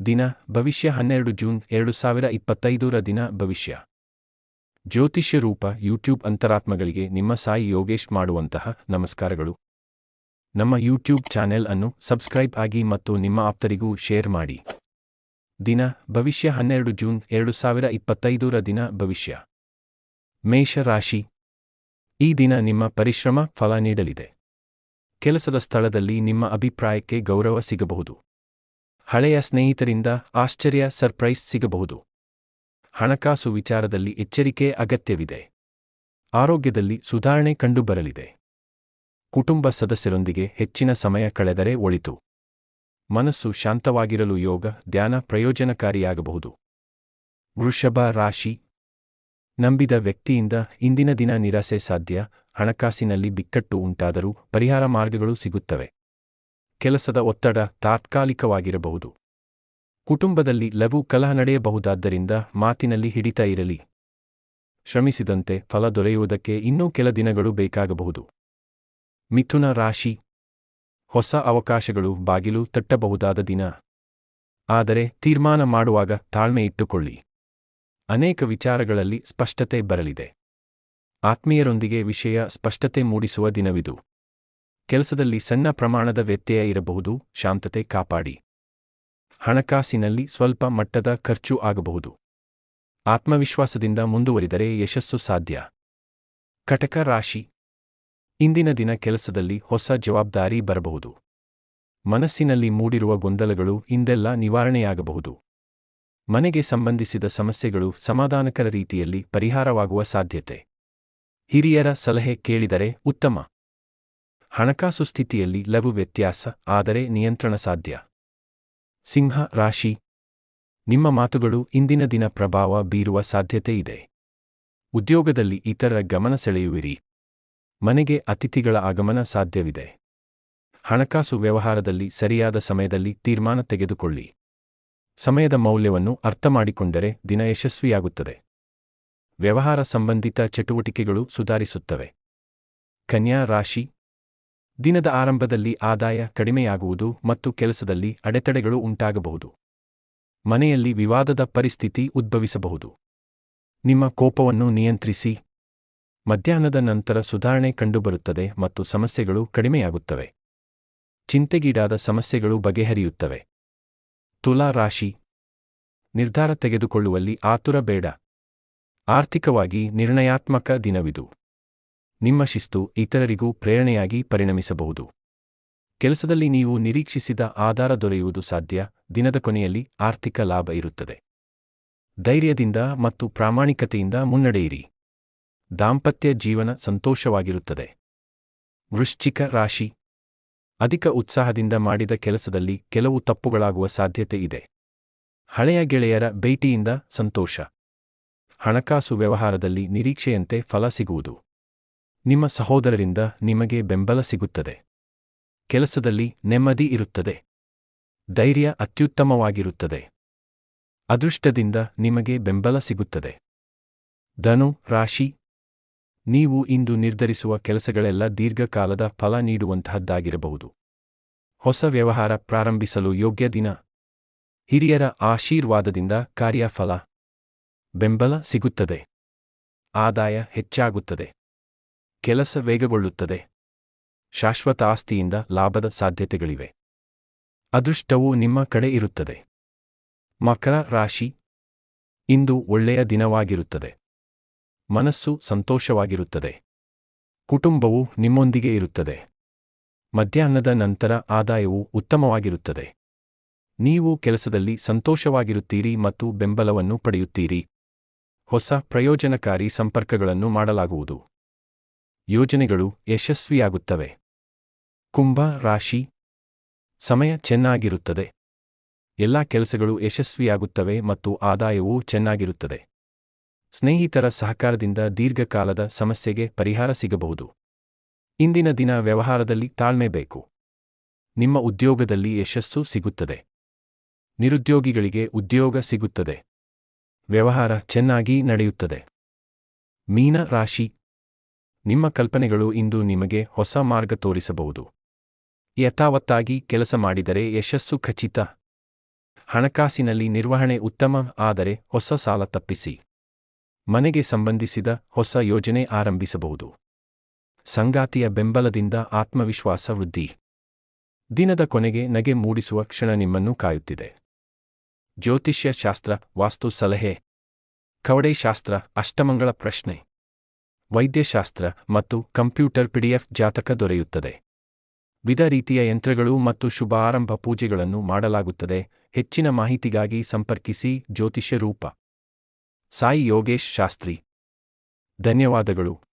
ದಿನ ಭವಿಷ್ಯ ಹನ್ನೆರಡು ಜೂನ್ ಎರಡು ಸಾವಿರ ಇಪ್ಪತ್ತೈದರ ದಿನ ಭವಿಷ್ಯ. ಜ್ಯೋತಿಷ್ಯ ರೂಪ ಯೂಟ್ಯೂಬ್ ಅಂತರಾತ್ಮಗಳಿಗೆ ನಿಮ್ಮ ಸಾಯಿ ಯೋಗೇಶ್ ಮಾಡುವಂತಹ ನಮಸ್ಕಾರಗಳು. ನಮ್ಮ ಯೂಟ್ಯೂಬ್ ಚಾನೆಲ್ ಅನ್ನು ಸಬ್ಸ್ಕ್ರೈಬ್ ಆಗಿ ಮತ್ತು ನಿಮ್ಮ ಆಪ್ತರಿಗೂ ಶೇರ್ ಮಾಡಿ. ದಿನ ಭವಿಷ್ಯ ಹನ್ನೆರಡು ಜೂನ್ ಎರಡು ಸಾವಿರ ಇಪ್ಪತ್ತೈದರ ದಿನ ಭವಿಷ್ಯ. ಮೇಷ ರಾಶಿ ಈ ದಿನ ನಿಮ್ಮ ಪರಿಶ್ರಮ ಫಲ ನೀಡಲಿದೆ. ಕೆಲಸದ ಸ್ಥಳದಲ್ಲಿ ನಿಮ್ಮ ಅಭಿಪ್ರಾಯಕ್ಕೆ ಗೌರವ ಸಿಗಬಹುದು. ಹಳೆಯ ಸ್ನೇಹಿತರಿಂದ ಆಶ್ಚರ್ಯ ಸರ್ಪ್ರೈಸ್ ಸಿಗಬಹುದು. ಹಣಕಾಸು ವಿಚಾರದಲ್ಲಿ ಎಚ್ಚರಿಕೆ ಅಗತ್ಯವಿದೆ. ಆರೋಗ್ಯದಲ್ಲಿ ಸುಧಾರಣೆ ಕಂಡುಬರಲಿದೆ. ಕುಟುಂಬ ಸದಸ್ಯರೊಂದಿಗೆ ಹೆಚ್ಚಿನ ಸಮಯ ಕಳೆದರೆ ಒಳಿತು. ಮನಸ್ಸು ಶಾಂತವಾಗಿರಲು ಯೋಗ, ಧ್ಯಾನ ಪ್ರಯೋಜನಕಾರಿಯಾಗಬಹುದು. ವೃಷಭ ರಾಶಿ. ನಂಬಿದ ವ್ಯಕ್ತಿಯಿಂದ ಇಂದಿನ ದಿನ ನಿರಾಸೆ ಸಾಧ್ಯ, ಹಣಕಾಸಿನಲ್ಲಿ ಬಿಕ್ಕಟ್ಟು ಉಂಟಾದರೂ ಪರಿಹಾರ ಮಾರ್ಗಗಳು ಸಿಗುತ್ತವೆ. ಕೆಲಸದ ಒತ್ತಡ ತಾತ್ಕಾಲಿಕವಾಗಿರಬಹುದು. ಕುಟುಂಬದಲ್ಲಿ ಲಘು ಕಲಹ ನಡೆಯಬಹುದಾದ್ದರಿಂದ ಮಾತಿನಲ್ಲಿ ಹಿಡಿತ ಇರಲಿ. ಶ್ರಮಿಸಿದಂತೆ ಫಲ ದೊರೆಯುವುದಕ್ಕೆ ಇನ್ನೂ ಕೆಲ ದಿನಗಳು ಬೇಕಾಗಬಹುದು. ಮಿಥುನ ರಾಶಿ. ಹೊಸ ಅವಕಾಶಗಳು ಬಾಗಿಲು ತಟ್ಟಬಹುದಾದ ದಿನ. ಆದರೆ ತೀರ್ಮಾನ ಮಾಡುವಾಗ ತಾಳ್ಮೆ ಇಟ್ಟುಕೊಳ್ಳಿ. ಅನೇಕ ವಿಚಾರಗಳಲ್ಲಿ ಸ್ಪಷ್ಟತೆ ಬರಲಿದೆ. ಆತ್ಮೀಯರೊಂದಿಗೆ ವಿಷಯ ಸ್ಪಷ್ಟತೆ ಮೂಡಿಸುವ ದಿನವಿದು. ಕೆಲಸದಲ್ಲಿ ಸಣ್ಣ ಪ್ರಮಾಣದ ವ್ಯತ್ಯಯ ಇರಬಹುದು, ಶಾಂತತೆ ಕಾಪಾಡಿ. ಹಣಕಾಸಿನಲ್ಲಿ ಸ್ವಲ್ಪ ಮಟ್ಟದ ಖರ್ಚು ಆಗಬಹುದು. ಆತ್ಮವಿಶ್ವಾಸದಿಂದ ಮುಂದುವರಿದರೆ ಯಶಸ್ಸು ಸಾಧ್ಯ. ಕಟಕ ರಾಶಿ. ಇಂದಿನ ದಿನ ಕೆಲಸದಲ್ಲಿ ಹೊಸ ಜವಾಬ್ದಾರಿ ಬರಬಹುದು. ಮನಸ್ಸಿನಲ್ಲಿ ಮೂಡಿರುವ ಗೊಂದಲಗಳು ಇಂದೆಲ್ಲ ನಿವಾರಣೆಯಾಗಬಹುದು. ಮನೆಗೆ ಸಂಬಂಧಿಸಿದ ಸಮಸ್ಯೆಗಳು ಸಮಾಧಾನಕರ ರೀತಿಯಲ್ಲಿ ಪರಿಹಾರವಾಗುವ ಸಾಧ್ಯತೆ. ಹಿರಿಯರ ಸಲಹೆ ಕೇಳಿದರೆ ಉತ್ತಮ. ಹಣಕಾಸು ಸ್ಥಿತಿಯಲ್ಲಿ ಲಘು ವ್ಯತ್ಯಾಸ, ಆದರೆ ನಿಯಂತ್ರಣ ಸಾಧ್ಯ. ಸಿಂಹ, ರಾಶಿ. ನಿಮ್ಮ ಮಾತುಗಳು ಇಂದಿನ ದಿನ ಪ್ರಭಾವ ಬೀರುವ ಸಾಧ್ಯತೆ ಇದೆ. ಉದ್ಯೋಗದಲ್ಲಿ ಇತರರ ಗಮನ ಸೆಳೆಯುವಿರಿ. ಮನೆಗೆ ಅತಿಥಿಗಳ ಆಗಮನ ಸಾಧ್ಯವಿದೆ. ಹಣಕಾಸು ವ್ಯವಹಾರದಲ್ಲಿ ಸರಿಯಾದ ಸಮಯದಲ್ಲಿ ತೀರ್ಮಾನ ತೆಗೆದುಕೊಳ್ಳಿ. ಸಮಯದ ಮೌಲ್ಯವನ್ನು ಅರ್ಥಮಾಡಿಕೊಂಡರೆ ದಿನ ಯಶಸ್ವಿಯಾಗುತ್ತದೆ. ವ್ಯವಹಾರ ಸಂಬಂಧಿತ ಚಟುವಟಿಕೆಗಳು ಸುಧಾರಿಸುತ್ತವೆ. ಕನ್ಯಾ, ರಾಶಿ. ದಿನದ ಆರಂಭದಲ್ಲಿ ಆದಾಯ ಕಡಿಮೆಯಾಗುವುದು ಮತ್ತು ಕೆಲಸದಲ್ಲಿ ಅಡೆತಡೆಗಳು ಉಂಟಾಗಬಹುದು. ಮನೆಯಲ್ಲಿ ವಿವಾದದ ಪರಿಸ್ಥಿತಿ ಉದ್ಭವಿಸಬಹುದು. ನಿಮ್ಮ ಕೋಪವನ್ನು ನಿಯಂತ್ರಿಸಿ. ಮಧ್ಯಾಹ್ನದ ನಂತರ ಸುಧಾರಣೆ ಕಂಡುಬರುತ್ತದೆ ಮತ್ತು ಸಮಸ್ಯೆಗಳು ಕಡಿಮೆಯಾಗುತ್ತವೆ. ಚಿಂತೆಗೀಡಾದ ಸಮಸ್ಯೆಗಳು ಬಗೆಹರಿಯುತ್ತವೆ. ತುಲಾ ರಾಶಿ. ನಿರ್ಧಾರ ತೆಗೆದುಕೊಳ್ಳುವಲ್ಲಿ ಆತುರ ಬೇಡ. ಆರ್ಥಿಕವಾಗಿ ನಿರ್ಣಯಾತ್ಮಕ ದಿನವಿದು. ನಿಮ್ಮ ಶಿಸ್ತು ಇತರರಿಗೂ ಪ್ರೇರಣೆಯಾಗಿ ಪರಿಣಮಿಸಬಹುದು. ಕೆಲಸದಲ್ಲಿ ನೀವು ನಿರೀಕ್ಷಿಸಿದ ಆಧಾರ ದೊರೆಯುವುದು ಸಾಧ್ಯ, ದಿನದ ಕೊನೆಯಲ್ಲಿ ಆರ್ಥಿಕ ಲಾಭ ಇರುತ್ತದೆ. ಧೈರ್ಯದಿಂದ ಮತ್ತು ಪ್ರಾಮಾಣಿಕತೆಯಿಂದ ಮುನ್ನಡೆಯಿರಿ. ದಾಂಪತ್ಯ ಜೀವನ ಸಂತೋಷವಾಗಿರುತ್ತದೆ. ವೃಶ್ಚಿಕ ರಾಶಿ. ಅಧಿಕ ಉತ್ಸಾಹದಿಂದ ಮಾಡಿದ ಕೆಲಸದಲ್ಲಿ ಕೆಲವು ತಪ್ಪುಗಳಾಗುವ ಸಾಧ್ಯತೆ ಇದೆ. ಹಳೆಯ ಗೆಳೆಯರ ಭೇಟಿಯಿಂದ ಸಂತೋಷ. ಹಣಕಾಸು ವ್ಯವಹಾರದಲ್ಲಿ ನಿರೀಕ್ಷೆಯಂತೆ ಫಲ ಸಿಗುವುದು. ನಿಮ್ಮ ಸಹೋದರರಿಂದ ನಿಮಗೆ ಬೆಂಬಲ ಸಿಗುತ್ತದೆ. ಕೆಲಸದಲ್ಲಿ ನೆಮ್ಮದಿ ಇರುತ್ತದೆ. ಧೈರ್ಯ ಅತ್ಯುತ್ತಮವಾಗಿರುತ್ತದೆ. ಅದೃಷ್ಟದಿಂದ ನಿಮಗೆ ಬೆಂಬಲ ಸಿಗುತ್ತದೆ. ಧನು, ರಾಶಿ. ನೀವು ಇಂದು ನಿರ್ಧರಿಸುವ ಕೆಲಸಗಳೆಲ್ಲ ದೀರ್ಘಕಾಲದ ಫಲ ನೀಡುವಂತಹದ್ದಾಗಿರಬಹುದು. ಹೊಸ ವ್ಯವಹಾರ ಪ್ರಾರಂಭಿಸಲು ಯೋಗ್ಯ ದಿನ. ಹಿರಿಯರ ಆಶೀರ್ವಾದದಿಂದ ಕಾರ್ಯಫಲ. ಬೆಂಬಲ ಸಿಗುತ್ತದೆ. ಆದಾಯ ಹೆಚ್ಚಾಗುತ್ತದೆ. ಕೆಲಸ ವೇಗಗೊಳ್ಳುತ್ತದೆ. ಶಾಶ್ವತ ಆಸ್ತಿಯಿಂದ ಲಾಭದ ಸಾಧ್ಯತೆಗಳಿವೆ. ಅದೃಷ್ಟವು ನಿಮ್ಮ ಕಡೆ ಇರುತ್ತದೆ. ಮಕರ ರಾಶಿ ಇಂದು ಒಳ್ಳೆಯ ದಿನವಾಗಿರುತ್ತದೆ. ಮನಸ್ಸು ಸಂತೋಷವಾಗಿರುತ್ತದೆ. ಕುಟುಂಬವು ನಿಮ್ಮೊಂದಿಗೆ ಇರುತ್ತದೆ. ಮಧ್ಯಾಹ್ನದ ನಂತರ ಆದಾಯವು ಉತ್ತಮವಾಗಿರುತ್ತದೆ. ನೀವು ಕೆಲಸದಲ್ಲಿ ಸಂತೋಷವಾಗಿರುತ್ತೀರಿ ಮತ್ತು ಬೆಂಬಲವನ್ನು ಪಡೆಯುತ್ತೀರಿ. ಹೊಸ ಪ್ರಯೋಜನಕಾರಿ ಸಂಪರ್ಕಗಳನ್ನು ಮಾಡಲಾಗುವುದು. ಯೋಜನೆಗಳು ಯಶಸ್ವಿಯಾಗುತ್ತವೆ. ಕುಂಭ ರಾಶಿ. ಸಮಯ ಚೆನ್ನಾಗಿರುತ್ತದೆ. ಎಲ್ಲಾ ಕೆಲಸಗಳು ಯಶಸ್ವಿಯಾಗುತ್ತವೆ ಮತ್ತು ಆದಾಯವೂ ಚೆನ್ನಾಗಿರುತ್ತದೆ. ಸ್ನೇಹಿತರ ಸಹಕಾರದಿಂದ ದೀರ್ಘಕಾಲದ ಸಮಸ್ಯೆಗೆ ಪರಿಹಾರ ಸಿಗಬಹುದು. ಇಂದಿನ ದಿನ ವ್ಯವಹಾರದಲ್ಲಿ ತಾಳ್ಮೆ ಬೇಕು. ನಿಮ್ಮ ಉದ್ಯೋಗದಲ್ಲಿ ಯಶಸ್ಸು ಸಿಗುತ್ತದೆ. ನಿರುದ್ಯೋಗಿಗಳಿಗೆ ಉದ್ಯೋಗ ಸಿಗುತ್ತದೆ. ವ್ಯವಹಾರ ಚೆನ್ನಾಗಿ ನಡೆಯುತ್ತದೆ. ಮೀನ ರಾಶಿ. ನಿಮ್ಮ ಕಲ್ಪನೆಗಳು ಇಂದು ನಿಮಗೆ ಹೊಸ ಮಾರ್ಗ ತೋರಿಸಬಹುದು. ಯಥಾವತ್ತಾಗಿ ಕೆಲಸ ಮಾಡಿದರೆ ಯಶಸ್ಸು ಖಚಿತ. ಹಣಕಾಸಿನಲ್ಲಿ ನಿರ್ವಹಣೆ ಉತ್ತಮ, ಆದರೆ ಹೊಸ ಸಾಲ ತಪ್ಪಿಸಿ. ಮನೆಗೆ ಸಂಬಂಧಿಸಿದ ಹೊಸ ಯೋಜನೆ ಆರಂಭಿಸಬಹುದು. ಸಂಗಾತಿಯ ಬೆಂಬಲದಿಂದ ಆತ್ಮವಿಶ್ವಾಸ ವೃದ್ಧಿ. ದಿನದ ಕೊನೆಗೆ ನಗೆ ಮೂಡಿಸುವ ಕ್ಷಣ ನಿಮ್ಮನ್ನು ಕಾಯುತ್ತಿದೆ. ಜ್ಯೋತಿಷ್ಯ ಶಾಸ್ತ್ರ ವಾಸ್ತು ಸಲಹೆ ಕವಡೆ ಶಾಸ್ತ್ರ ಅಷ್ಟಮಂಗಳ ಪ್ರಶ್ನೆ. ವೈದ್ಯಶಾಸ್ತ್ರ ಮತ್ತು ಕಂಪ್ಯೂಟರ್ ಪಿಡಿಎಫ್ ಜಾತಕ ದೊರೆಯುತ್ತದೆ. ವಿಧ ರೀತಿಯ ಯಂತ್ರಗಳು ಮತ್ತು ಶುಭ ಆರಂಭ ಪೂಜೆಗಳನ್ನು ಮಾಡಲಾಗುತ್ತದೆ. ಹೆಚ್ಚಿನ ಮಾಹಿತಿಗಾಗಿ ಸಂಪರ್ಕಿಸಿ ಜ್ಯೋತಿಷ್ಯ ರೂಪ ಸಾಯಿ ಯೋಗೇಶ್ ಶಾಸ್ತ್ರಿ. ಧನ್ಯವಾದಗಳು.